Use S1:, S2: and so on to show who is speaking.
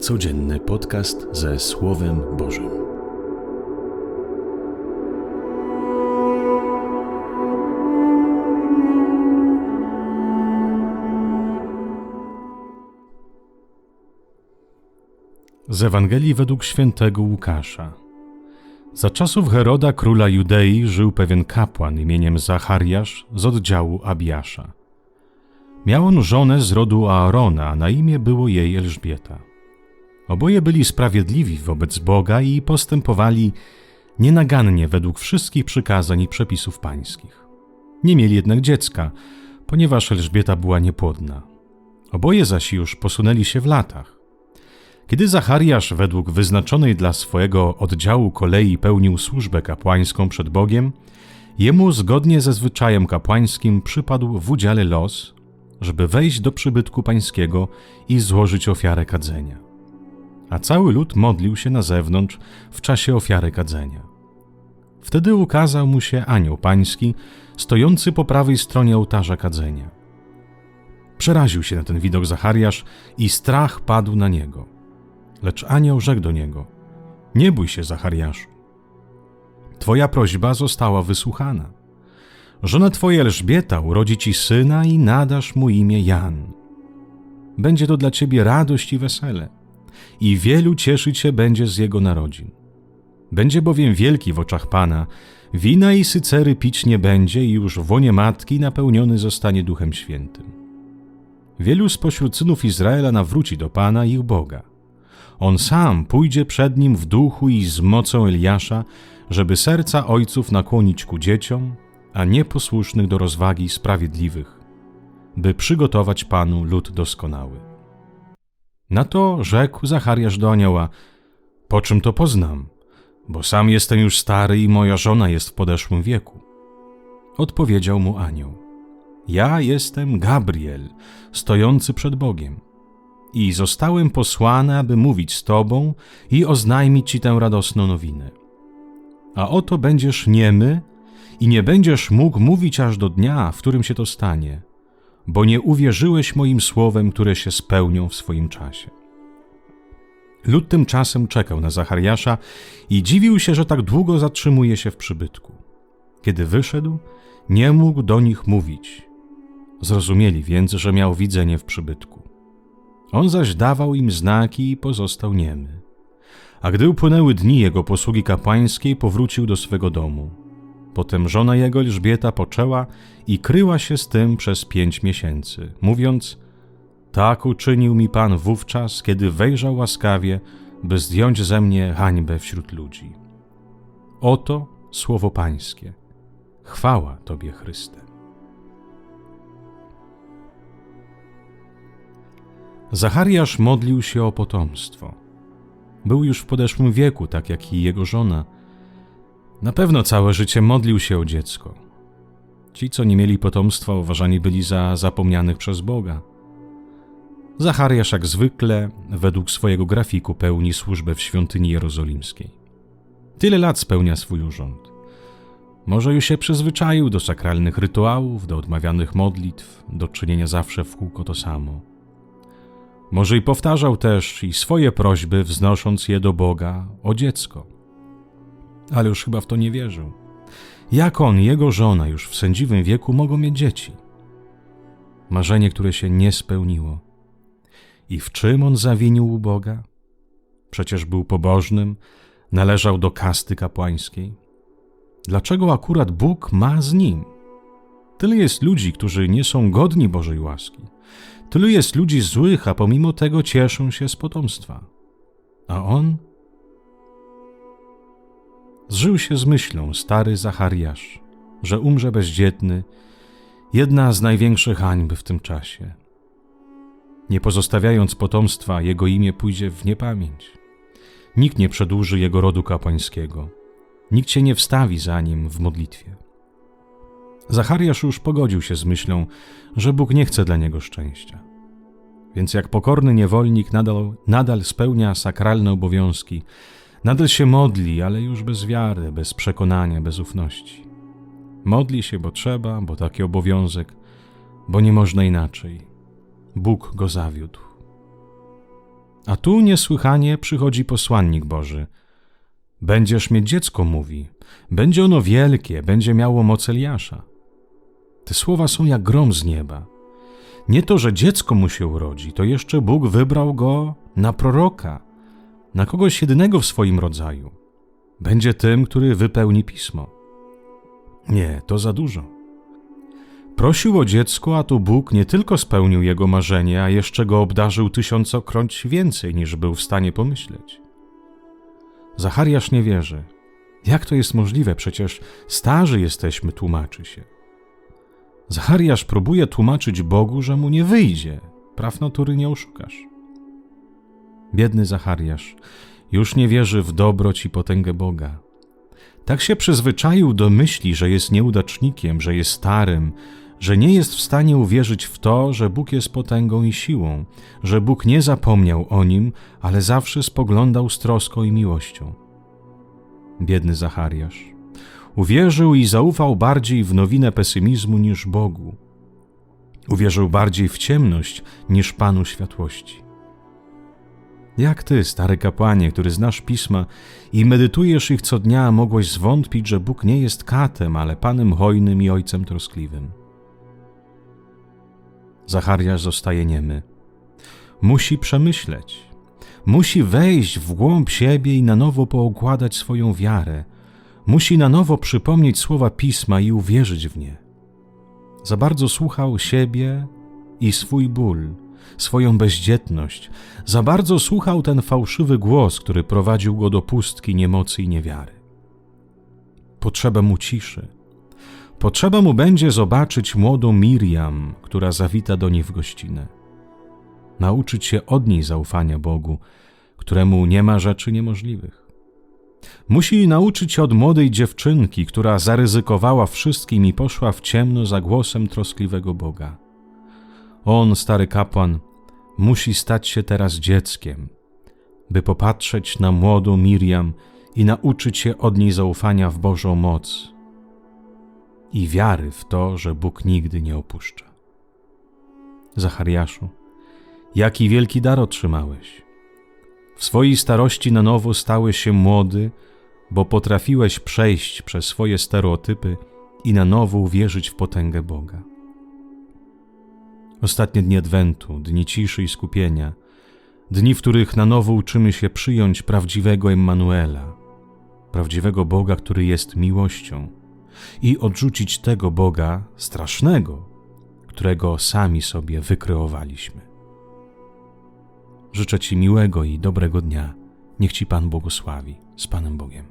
S1: Codzienny podcast ze Słowem Bożym.
S2: Z Ewangelii według świętego Łukasza. Za czasów Heroda, króla Judei, żył pewien kapłan imieniem Zachariasz z oddziału Abiasza. Miał on żonę z rodu Aarona, a na imię było jej Elżbieta. Oboje byli sprawiedliwi wobec Boga i postępowali nienagannie według wszystkich przykazań i przepisów pańskich. Nie mieli jednak dziecka, ponieważ Elżbieta była niepłodna. Oboje zaś już posunęli się w latach. Kiedy Zachariasz według wyznaczonej dla swojego oddziału kolei pełnił służbę kapłańską przed Bogiem, jemu zgodnie ze zwyczajem kapłańskim przypadł w udziale los, żeby wejść do przybytku pańskiego i złożyć ofiarę kadzenia. A cały lud modlił się na zewnątrz w czasie ofiary kadzenia. Wtedy ukazał mu się anioł pański, stojący po prawej stronie ołtarza kadzenia. Przeraził się na ten widok Zachariasz i strach padł na niego. Lecz anioł rzekł do niego: Nie bój się, Zachariaszu. Twoja prośba została wysłuchana. Żona twoja Elżbieta urodzi ci syna i nadasz mu imię Jan. Będzie to dla ciebie radość i wesele, i wielu cieszyć się będzie z jego narodzin. Będzie bowiem wielki w oczach Pana, wina i sycery pić nie będzie i już w łonie matki napełniony zostanie Duchem Świętym. Wielu spośród synów Izraela nawróci do Pana ich Boga. On sam pójdzie przed nim w duchu i z mocą Eliasza, żeby serca ojców nakłonić ku dzieciom, a nieposłusznych do rozwagi sprawiedliwych, by przygotować Panu lud doskonały. Na to rzekł Zachariasz do anioła: Po czym to poznam? Bo sam jestem już stary i moja żona jest w podeszłym wieku. Odpowiedział mu anioł: Ja jestem Gabriel, stojący przed Bogiem. I zostałem posłany, aby mówić z Tobą i oznajmić Ci tę radosną nowinę. A oto będziesz niemy i nie będziesz mógł mówić aż do dnia, w którym się to stanie, bo nie uwierzyłeś moim słowem, które się spełnią w swoim czasie. Lud tymczasem czekał na Zachariasza i dziwił się, że tak długo zatrzymuje się w przybytku. Kiedy wyszedł, nie mógł do nich mówić. Zrozumieli więc, że miał widzenie w przybytku. On zaś dawał im znaki i pozostał niemy. A gdy upłynęły dni jego posługi kapłańskiej, powrócił do swego domu. Potem żona jego Elżbieta poczęła i kryła się z tym przez pięć miesięcy, mówiąc: Tak uczynił mi Pan wówczas, kiedy wejrzał łaskawie, by zdjąć ze mnie hańbę wśród ludzi. Oto słowo Pańskie. Chwała Tobie, Chryste. Zachariasz modlił się o potomstwo. Był już w podeszłym wieku, tak jak i jego żona. Na pewno całe życie modlił się o dziecko. Ci, co nie mieli potomstwa, uważani byli za zapomnianych przez Boga. Zachariasz jak zwykle, według swojego grafiku, pełni służbę w świątyni jerozolimskiej. Tyle lat spełnia swój urząd. Może już się przyzwyczaił do sakralnych rytuałów, do odmawianych modlitw, do czynienia zawsze w kółko to samo. Może i powtarzał też i swoje prośby, wznosząc je do Boga o dziecko. Ale już chyba w to nie wierzył. Jak on jego żona już w sędziwym wieku mogą mieć dzieci? Marzenie, które się nie spełniło. I w czym on zawinił u Boga? Przecież był pobożnym, należał do kasty kapłańskiej. Dlaczego akurat Bóg ma z nim? Tyle jest ludzi, którzy nie są godni Bożej łaski. Tylu jest ludzi złych, a pomimo tego cieszą się z potomstwa. A on? Zżył się z myślą stary Zachariasz, że umrze bezdzietny, jedna z największych hańb w tym czasie. Nie pozostawiając potomstwa, jego imię pójdzie w niepamięć. Nikt nie przedłuży jego rodu kapłańskiego. Nikt się nie wstawi za nim w modlitwie. Zachariasz już pogodził się z myślą, że Bóg nie chce dla niego szczęścia. Więc jak pokorny niewolnik nadal, nadal spełnia sakralne obowiązki, nadal się modli, ale już bez wiary, bez przekonania, bez ufności. Modli się, bo trzeba, bo taki obowiązek, bo nie można inaczej. Bóg go zawiódł. A tu niesłychanie przychodzi posłannik Boży. Będziesz mieć dziecko, mówi. Będzie ono wielkie, będzie miało moc Eliasza. Te słowa są jak grom z nieba. Nie to, że dziecko mu się urodzi, to jeszcze Bóg wybrał go na proroka, na kogoś jedynego w swoim rodzaju. Będzie tym, który wypełni pismo. Nie, to za dużo. Prosił o dziecko, a tu Bóg nie tylko spełnił jego marzenie, a jeszcze go obdarzył tysiącokroć więcej, niż był w stanie pomyśleć. Zachariasz nie wierzy. Jak to jest możliwe? Przecież starzy jesteśmy, tłumaczy się. Zachariasz próbuje tłumaczyć Bogu, że mu nie wyjdzie. Praw natury nie oszukasz. Biedny Zachariasz już nie wierzy w dobroć i potęgę Boga. Tak się przyzwyczaił do myśli, że jest nieudacznikiem, że jest starym, że nie jest w stanie uwierzyć w to, że Bóg jest potęgą i siłą, że Bóg nie zapomniał o nim, ale zawsze spoglądał z troską i miłością. Biedny Zachariasz. Uwierzył i zaufał bardziej w nowinę pesymizmu niż Bogu. Uwierzył bardziej w ciemność niż Panu światłości. Jak ty, stary kapłanie, który znasz pisma i medytujesz ich co dnia, mogłeś zwątpić, że Bóg nie jest katem, ale Panem hojnym i Ojcem troskliwym? Zachariasz zostaje niemy. Musi przemyśleć. Musi wejść w głąb siebie i na nowo poukładać swoją wiarę. Musi na nowo przypomnieć słowa pisma i uwierzyć w nie. Za bardzo słuchał siebie i swój ból, swoją bezdzietność. Za bardzo słuchał ten fałszywy głos, który prowadził go do pustki niemocy i niewiary. Potrzeba mu ciszy. Potrzeba mu będzie zobaczyć młodą Miriam, która zawita do niej w gościnę. Nauczyć się od niej zaufania Bogu, któremu nie ma rzeczy niemożliwych. Musi nauczyć się od młodej dziewczynki, która zaryzykowała wszystkim i poszła w ciemno za głosem troskliwego Boga. On, stary kapłan, musi stać się teraz dzieckiem, by popatrzeć na młodą Miriam i nauczyć się od niej zaufania w Bożą moc i wiary w to, że Bóg nigdy nie opuszcza. Zachariaszu, jaki wielki dar otrzymałeś. W swojej starości na nowo stałeś się młody, bo potrafiłeś przejść przez swoje stereotypy i na nowo uwierzyć w potęgę Boga. Ostatnie dni Adwentu, dni ciszy i skupienia, dni, w których na nowo uczymy się przyjąć prawdziwego Emmanuela, prawdziwego Boga, który jest miłością, i odrzucić tego Boga strasznego, którego sami sobie wykreowaliśmy. Życzę Ci miłego i dobrego dnia. Niech Ci Pan błogosławi. Z Panem Bogiem.